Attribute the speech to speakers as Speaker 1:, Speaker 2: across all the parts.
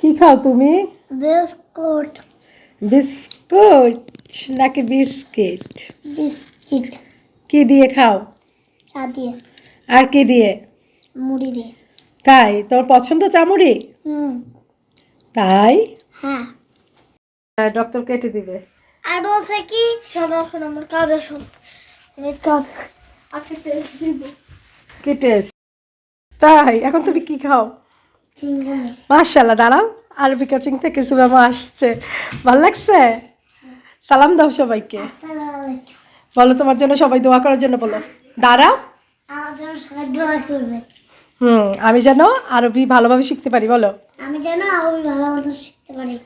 Speaker 1: কি খাও তুমি?
Speaker 2: বিস্কুট।
Speaker 1: বিস্কুট? নাকি বিস্কিট?
Speaker 2: বিস্কিট।
Speaker 1: কি দিয়ে খাও?
Speaker 2: চা দিয়ে।
Speaker 1: আর কি দিয়ে?
Speaker 2: মুড়ি দিয়ে।
Speaker 1: তাই? তোমার পছন্দ চামড়ি
Speaker 2: হুম।
Speaker 1: তাই?
Speaker 2: হ্যাঁ।
Speaker 1: ডক্টর কেটে দিবে।
Speaker 2: আর বলছে কি? শোনো এখন আমার কাজ আছে। আমি কাজ আজকে টেস্ট দিব।
Speaker 1: কি টেস্ট তাই? এখন তুমি কি খাও? মাশাল্লাহ দাঁড়াও আরবি কোচিং থেকে সুবামা আসছে। ভালো লাগছে? সালাম দাও সবাইকে। বলো তোমার জন্য সবাই দোয়া করার জন্য বলো। দাঁড়াও। হুম আমি যেন আরবি ভালোভাবে শিখতে পারি বলো।
Speaker 2: আমি যেন আরবি ভালো শিখতে পারি।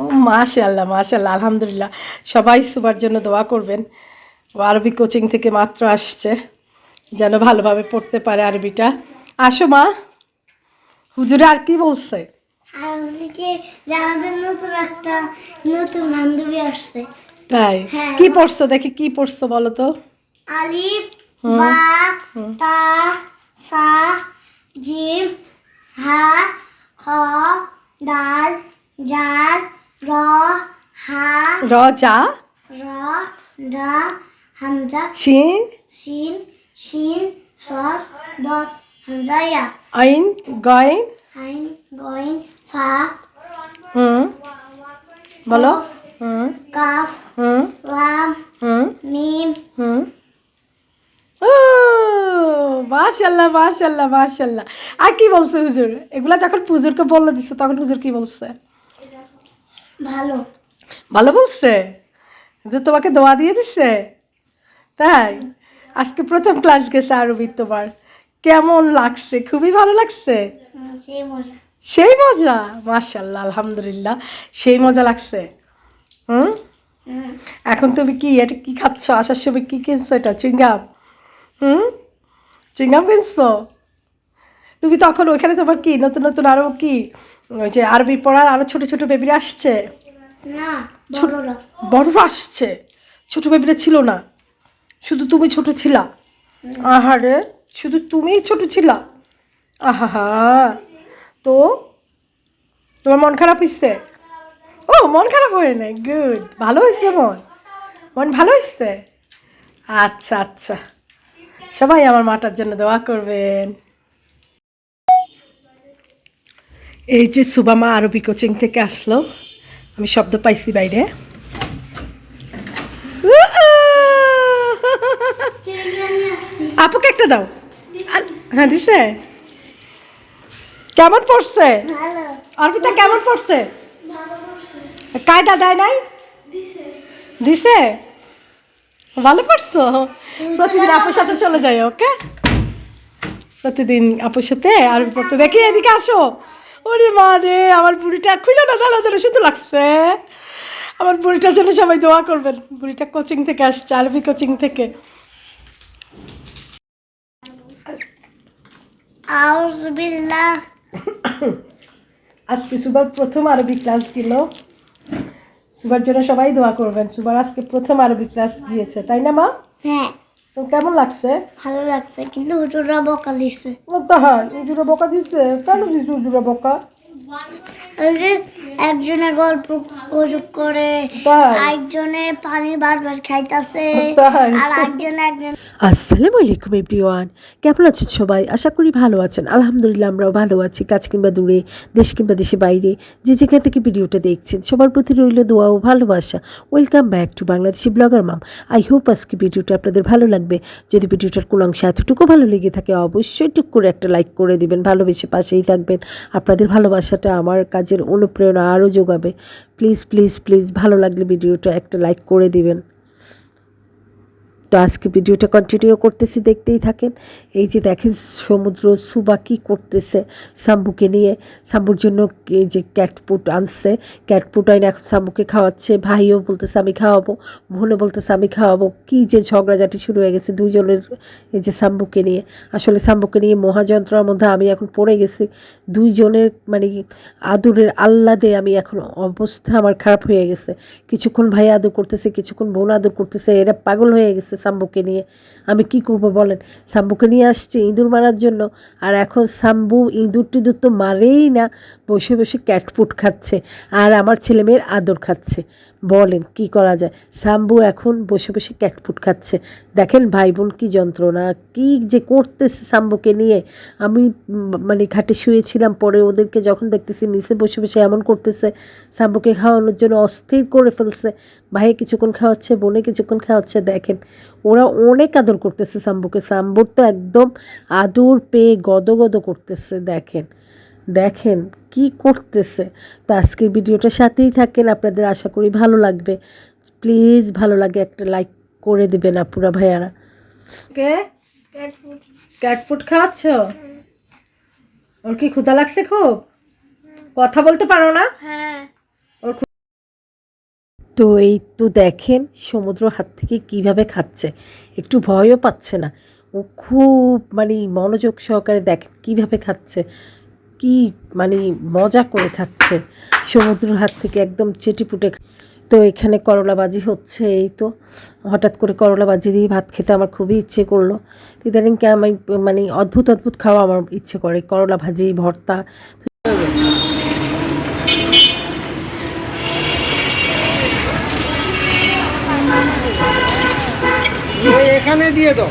Speaker 1: ও মাশাল্লাহ মাশাল্লাহ আলহামদুলিল্লাহ। সবাই সুবার জন্য দোয়া করবেন। ও আরবি কোচিং থেকে মাত্র আসছে। যেন ভালোভাবে পড়তে পারে আরবিটা। আসো মা। হুজুরে আর কি বলছে?
Speaker 2: আমাদের নতুন একটা নতুন বান্ধবী আসছে।
Speaker 1: তাই?
Speaker 2: হ্যাঁ।
Speaker 1: কি পড়ছো? দেখি কি পড়ছো বলো তো।
Speaker 2: আলিফ বা তা সা জিম হা খ দাল জাল র হা
Speaker 1: র যা
Speaker 2: র দা হামজা।
Speaker 1: শিন।
Speaker 2: শিন শিন সদ দত
Speaker 1: আইন গয়ন
Speaker 2: আইন গইন ফা
Speaker 1: হুম বলো হুম
Speaker 2: কাফ
Speaker 1: হুম
Speaker 2: লাম
Speaker 1: হুম
Speaker 2: মিম
Speaker 1: হুম ও মাশাল্লাহ মাশাল্লাহ মাশাল্লাহ আর কি বলছে হুজুর? এগুলা যখন হুজুরকে বললে দিছো তখন হুজুর কি বলছে?
Speaker 2: ভালো।
Speaker 1: ভালো বলছে? যে তোমাকে দোয়া দিয়ে দিছে? তাই? আজকে প্রথম ক্লাস গেছে আরবি তোমার। কেমন লাগছে? খুবই ভালো লাগছে?
Speaker 2: সেই মজা।
Speaker 1: মাশাল্লাহ আলহামদুলিল্লাহ সেই মজা লাগছে। হুম? এখন তুমি কি এটা কি খাচ্ছ? আসার সময় কি কিনছো এটা? চিংগাম? হুম? চিংগাম কিনছো? তুমি তখন ওইখানে তোমার কি নতুন নতুন আরও কি ওই যে আরবি পড়ার আরও ছোট ছোট বেবিরা আসছে?
Speaker 2: বড়রা।
Speaker 1: আসছে? ছোট বেবিরা ছিল না। শুধু তুমি ছোট ছিলা? আহারে! শুধু তুমিই ছোট ছিলা? আহা তো? তোমার মন খারাপ হয়েছে ও মন খারাপ হয় নাই গুড ভালো হয়েছে মন। মন ভালো হয়েছে আচ্ছা আচ্ছা। সবাই আমার মাটার জন্য দোয়া করবেন। এই যে সুবামা আরবি কোচিং থেকে আসলো। আমি শব্দ পাইছি বাইরে। আপুকে একটা দাও। হ্যাঁ দিছে? কেমন পড়ছে? অর্পিতা কেমন পড়ছে? কায়দা দেয় নাই? দিছে। ভালো পড়ছো? প্রতিদিন আপুর সাথে চলে যাই ওকে? প্রতিদিন আপুর সাথে আর পড়তে। দেখি এদিকে আসো। ওরে মা রে আমার বুড়িটা খুলে না দাঁড়া দাঁড়া শুধু লাগছে। আমার বুড়িটার জন্য সবাই দোয়া করবেন। বুড়িটা কোচিং থেকে আসছে আরবি কোচিং থেকে।
Speaker 2: আউযু বিল্লাহ।
Speaker 1: আজকে সুবার প্রথম আরবি ক্লাস দিল। সুবার জন্য সবাই দোয়া করবেন। সুবার আজকে প্রথম আরবি ক্লাস গিয়েছে তাই না মা?
Speaker 2: হ্যাঁ।
Speaker 1: তো কেমন লাগছে?
Speaker 2: ভালো লাগছে কিন্তু হুজুররা বকা দিছে।
Speaker 1: ও তাহার উজুরা বকা দিছে? কেন দিছে উজুরা বকা?
Speaker 2: একজনে গল্প গুজব করে? একজনে পানি বারবার খাইতাছে আর একজনে একজন
Speaker 3: আসসালামু আলাইকুম এভরিওয়ান। কেমন আছেন সবাই? আশা করি ভালো আছেন। আলহামদুলিল্লাহ আমরাও ভালো আছি কাজ কিংবা দূরে দেশ কিংবা দেশে বাইরে। যে যেখান থেকে ভিডিওটা দেখছেন সবার প্রতি রইল দোয়া ও ভালোবাসা। Welcome back to Bangladeshi blogger mum I hope আজকে ভিডিওটা আপনাদের ভালো লাগবে। যদি ভিডিওটার কোনো অংশে এতটুকু ভালো লেগে থাকে অবশ্যই টুক করে একটা লাইক করে দিবেন ভালোবেসে পাশেই থাকবেন। আপনাদের ভালোবাসাটা আমার কাজের অনুপ্রেরণা। আরও যোগাবে। প্লিজ প্লিজ প্লিজ ভালো লাগলে ভিডিওটা একটা লাইক করে দিবেন। তো আজকে ভিডিওটা কন্টিনিউ করতেছি, দেখতেই থাকেন। এই যে দেখেন সমুদ্র, সুবা কী করতেছে শাম্বুকে নিয়ে। শাম্বুর জন্য এই যে ক্যাটপুট আনছে ক্যাটপুট আইনে এখন শাম্বুকে খাওয়াচ্ছে। ভাইও বলতেছে, আমি খাওয়াবো। বোনও বলতেছে, আমি খাওয়াবো। কী যে ঝগড়াঝাটি শুরু হয়ে গেছে দুইজনের এই যে শাম্বুকে নিয়ে। আসলে শাম্বুকে নিয়ে মহাযন্ত্রের মধ্যে আমি এখন পড়ে গেছি। দুইজনের মানে আদরের আহ্লাদে আমি এখন অবস্থা আমার খারাপ হয়ে গেছে। কিছুক্ষণ ভাই আদর করতেছে, কিছুক্ষণ বোন আদর করতেছে, এরা পাগল হয়ে গেছে।
Speaker 1: সাম্বুকে নিয়ে। আমি কি করব বলেন? সাম্বুকে নিয়ে আসছি ইঁদুর মারার জন্য। আর এখন সাম্বু ইঁদুর টিঁদুর তো মারেই না, বসে বসে ক্যাটপুট খাচ্ছে। আর আমার ছেলেমেয়ের আদর খাচ্ছে। বলেন, কি করা যায়? সাম্বু এখন বসে বসে ক্যাটপুট খাচ্ছে। দেখেন ভাই বোন কী যন্ত্রণা, কী যে করতেছে সাম্বুকে নিয়ে। আমি মানে ঘাটে শুয়েছিলাম, পরে ওদেরকে যখন দেখতেছি নিচে বসে বসে এমন করতেছে সাম্বুকে খাওয়ানোর জন্য অস্থির করে ফেলছে। ভাই কিছুক্ষণ খাওয়াচ্ছে, বোনে কিছুক্ষণ খাওয়াচ্ছে, দেখেন। ওরা অনেক আদর করতেছে সাম্বুকে সাম্বুর তো একদম আদর পেয়ে গদগদ করতেছে, দেখেন। দেখেন কি করতেছে। তো আজকের ভিডিওটার সাথেই থাকেন আপনাদের আশা করি ভালো লাগবে। প্লিজ ভালো লাগে একটা লাইক করে দেবেন আপুরা ভাইয়ারা।
Speaker 4: কে?
Speaker 5: Cat food.
Speaker 4: ক্যাটফুড খাওয়াচ্ছ? ওর কি ক্ষুধা লাগছে খুব? কথা বলতে পারো না?
Speaker 5: হ্যাঁ।
Speaker 1: তো এই তো দেখেন সমুদ্র হাত থেকে কীভাবে খাচ্ছে। একটু ভয়ও পাচ্ছে না। ও খুব মানে মনোযোগ সহকারে দেখেন কীভাবে খাচ্ছে। কি মানে মজা করে খাচ্ছে। সমুদ্রের হাত থেকে একদম চেটিপুটে তো এখানে করলা ভাজি হচ্ছে এই তো। হঠাৎ করে করলা ভাজি দিয়ে ভাত খেতে আমার খুবই ইচ্ছে করল। ইদানিং কে আমি মানে অদ্ভুত অদ্ভুত খাওয়া আমার ইচ্ছে করে। করলা ভাজি ভর্তা
Speaker 2: এখানে দিয়ে দাও।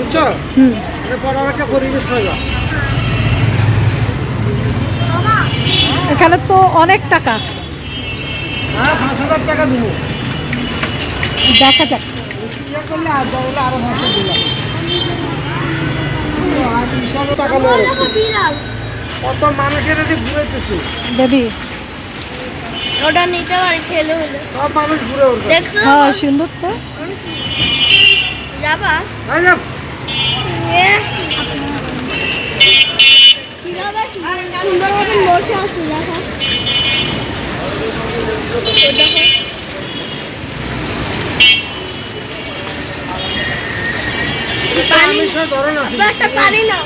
Speaker 2: বুঝছ? এটা বড় একটা পরিবেশ পাইবা
Speaker 4: এখানে তো অনেক টাকা।
Speaker 2: হ্যাঁ হাজার টাকা দেবো।
Speaker 4: দেখা যাক।
Speaker 2: ইয়ে কত মানুষের ঘুরেতেছে
Speaker 5: ওটা নিতে পারি ছেলে হলে।
Speaker 2: সব মানুষ ঘুরে
Speaker 5: দেখছ?
Speaker 4: হ্যাঁ সুন্দর তো।
Speaker 5: যাবা? সুন্দর মতন বসে আছে দেখো। দেখো
Speaker 2: আমি সব না।
Speaker 5: একটা পানি পানি নাও।